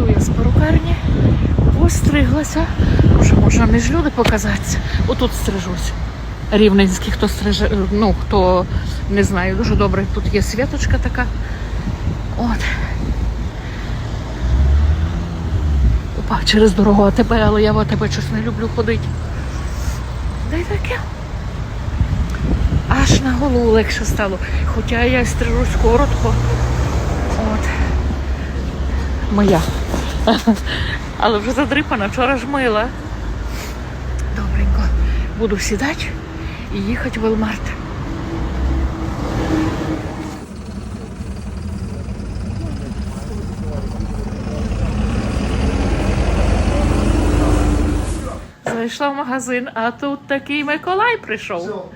Іду я з перукарні, постриглася. Вже можна між люди показатися. Отут стрижусь. Рівненський, хто стриже, ну хто не знаю, дуже добре. Тут є світочка така. От. Опа, через дорогу АТБ, але я в АТБ щось не люблю ходити. Да таке. Аж на голову легше стало. Хоча я стрижусь коротко. От. Моя. Але вже задрипана, вчора ж мила. Добренько. Буду сідати і їхати в Велмарт. Зайшла в магазин, а тут такий Миколай прийшов.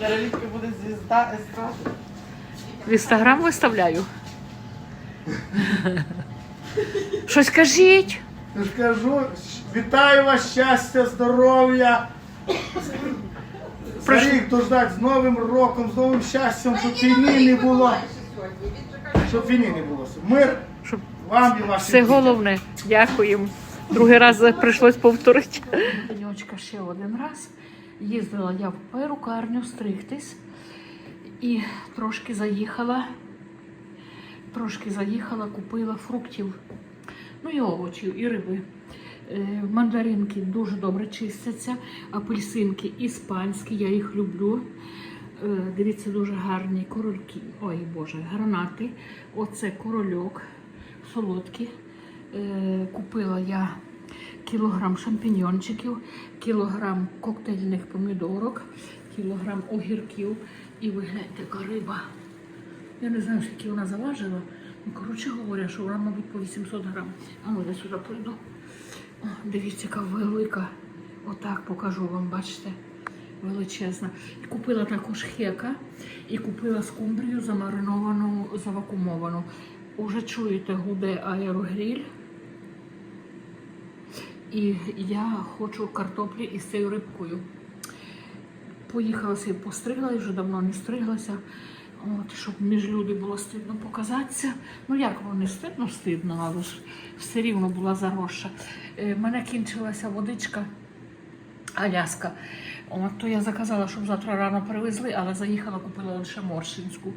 Даровітка буде звізда естради. В інстаграм виставляю. Щось кажіть. Я ж кажу, вітаю вас, щастя, здоров'я. Рік дождать з Новим роком, з новим щастям, щоб війни не було. Щоб війни не було. Мир Щоб вам і вашим Все дітям. головне. Дякуємо. Другий раз прийшлось повторити. Донечка ще один раз. Їздила я в перукарню стригтись і трошки заїхала. Трошки заїхала, купила фруктів, ну і овочів, і риби. Е, Мандаринки дуже добре чистяться, апельсинки іспанські, я їх люблю. Е, Дивіться, дуже гарні корольки. Ой Боже, гранати. Оце корольок солодкі. Е, Купила я кілограм шампіньончиків, кілограм коктейльних помідорок, кілограм огірків. І ви гляньте, яка риба. Я не знаю, скільки вона заважила. Ну, коротше говоря, що вона, мабуть, по 800 грам. А ну, я сюди прийду. О, дивіться, яка велика. Отак покажу вам, бачите. Величезна. І купила також хека і купила скумбрію замариновану, завакумовану. Уже чуєте, гуде аерогріль. І я хочу картоплі із цією рибкою. Поїхала собі постригла, і вже давно не стриглася. От, щоб між люди було стидно показатися. Ну як воно не стидно, стидно, але ж все рівно була заросша. Е, мене кінчилася водичка, Аляска. От, то я заказала, щоб завтра рано привезли, але заїхала, купила лише моршинську.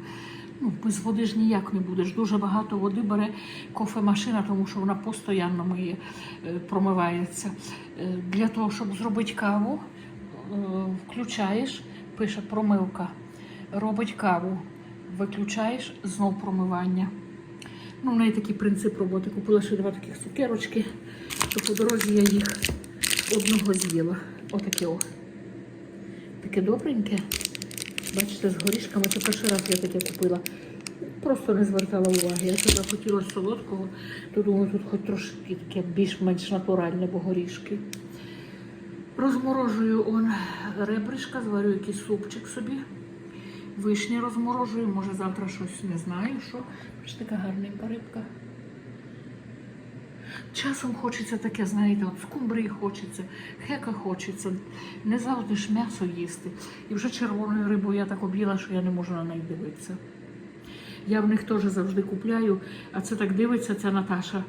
Ну, без води ж ніяк не будеш. Дуже багато води бере кофемашина, тому що вона постійно миє, е, промивається. Е, Для того, щоб зробити каву, включаєш, пише промивка, робить каву, виключаєш, знов промивання. Ну, в неї такий принцип роботи. Купила ще два таких цукерочки, то по дорозі я їх одного з'їла. Отаке о. Таке добреньке. Бачите, з горішками. Це перший раз я таке купила. Просто не звертала уваги. Я тоді хотіла солодкого, то думаю, тут хоч трошки таке більш-менш натуральне, бо горішки. Розморожую он ребришка, зварю якийсь супчик собі. Вишні розморожую, може завтра щось не знаю, що. Бачите, така гарненька рибка. Часом хочеться таке, знаєте, от скумбрії хочеться, хека хочеться. Не завжди ж м'ясо їсти. І вже червоною рибою я так об'їла, що я не можу на неї дивитися. Я в них теж завжди купляю, а це так дивиться, ця Наташа.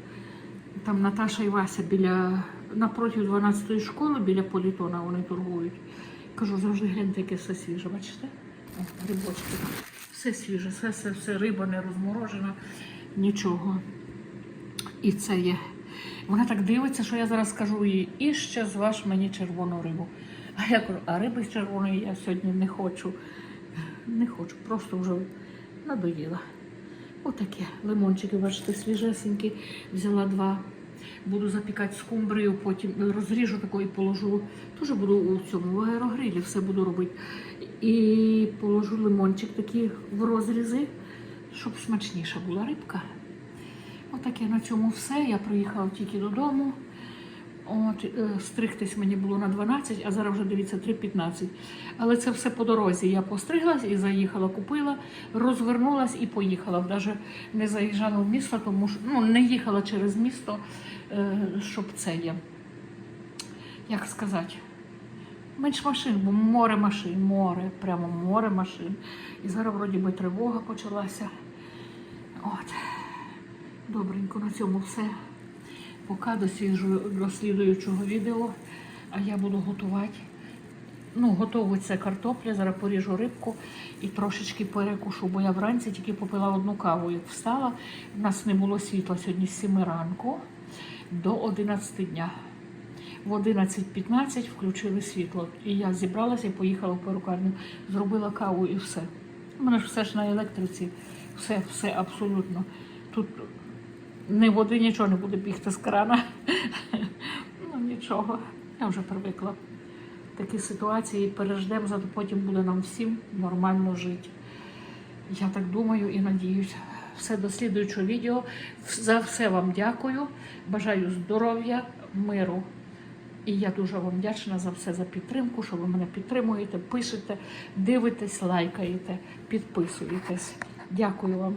Там Наташа і Вася біля напроти 12-ї школи, біля політона вони торгують. Кажу, завжди гляньте, яке все свіже, бачите? Грибочки. Все свіже, все, все, все риба не розморожена, нічого. І це є. Вона так дивиться, що я зараз скажу їй, і ще зваж мені червону рибу. А я кажу, а риби з червоної я сьогодні не хочу. Не хочу, просто вже надоїла. Отаке. Лимончики, бачите, свіжесенькі. Взяла два. Буду запікати скумбрію, потім розріжу таку і положу. Теж буду у цьому в аерогрилі все буду робити. І положу лимончик такий в розрізи, щоб смачніша була рибка. Отаке на цьому все. Я приїхала тільки додому. От, е, стригтись мені було на 12, а зараз вже дивіться 3.15. Але це все по дорозі. Я постриглась і заїхала, купила, розвернулась і поїхала. Навіть не заїжджала в місто, тому що ну, не їхала через місто, е, щоб це є. Як сказати? Менш машин, бо море машин, море, прямо море машин. І зараз вроді би тривога почалася. От. Добренько, на цьому все. Поки до, сліджу- до слідуючого відео, а я буду готувати. Ну, готується картопля, зараз поріжу рибку і трошечки перекушу, бо я вранці тільки попила одну каву, як встала. У нас не було світла сьогодні з 7 ранку до 11 дня. В 11.15 включили світло. І я зібралася і поїхала в перукарню, зробила каву і все. У мене ж все ж на електриці, все, все абсолютно. Ні води, нічого не буде бігти з крана. Ну нічого, я вже привикла. Такі ситуації переждемо, зато потім буде нам всім нормально жити. Я так думаю і надіюсь. Все до слідуючого відео. За все вам дякую. Бажаю здоров'я, миру. І я дуже вам вдячна за все за підтримку, що ви мене підтримуєте, пишете, дивитесь, лайкаєте, підписуєтесь. Дякую вам.